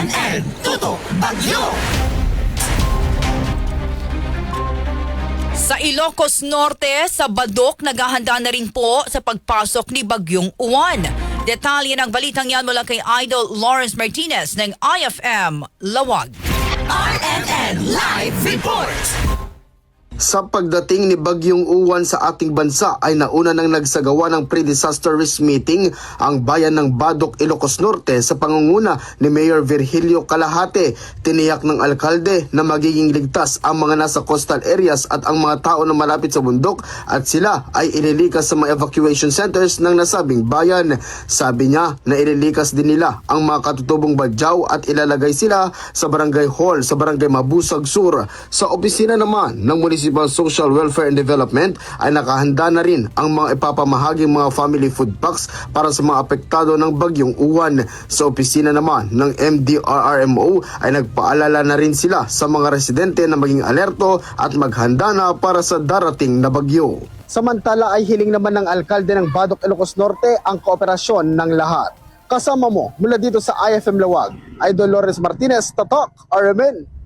RMN Tutok Bagyo Sa Ilocos Norte, sa Badok, naghahanda na rin po sa pagpasok ni Bagyong Uwan. Detalye ng balitang yan mula kay Idol Lawrence Martinez ng IFM Lawag. RMN Sa pagdating ni Bagyong Uwan sa ating bansa ay nauna nang nagsagawa ng pre-disaster risk meeting ang bayan ng Badok, Ilocos Norte sa pangunguna ni Mayor Virgilio Calahate. Tiniyak ng alkalde na magiging ligtas ang mga nasa coastal areas at ang mga tao na malapit sa bundok at sila ay ililikas sa mga evacuation centers ng nasabing bayan. Sabi niya na ililikas din nila ang mga katutubong badyaw at ilalagay sila sa barangay hall sa barangay Mabusag Sur. Sa opisina naman ng Municipal Social Welfare and Development ay nakahanda na rin ang mga ipapamahaging mga family food packs para sa mga apektado ng bagyong uwan. Sa opisina naman ng MDRRMO ay nagpaalala na rin sila sa mga residente na maging alerto at maghanda na para sa darating na bagyo. Samantala ay hiling naman ng alkalde ng Badok Ilocos Norte ang kooperasyon ng lahat. Kasama mo mula dito sa IFM Lawag, Idol Lawrence Martinez, Tatak, RMN.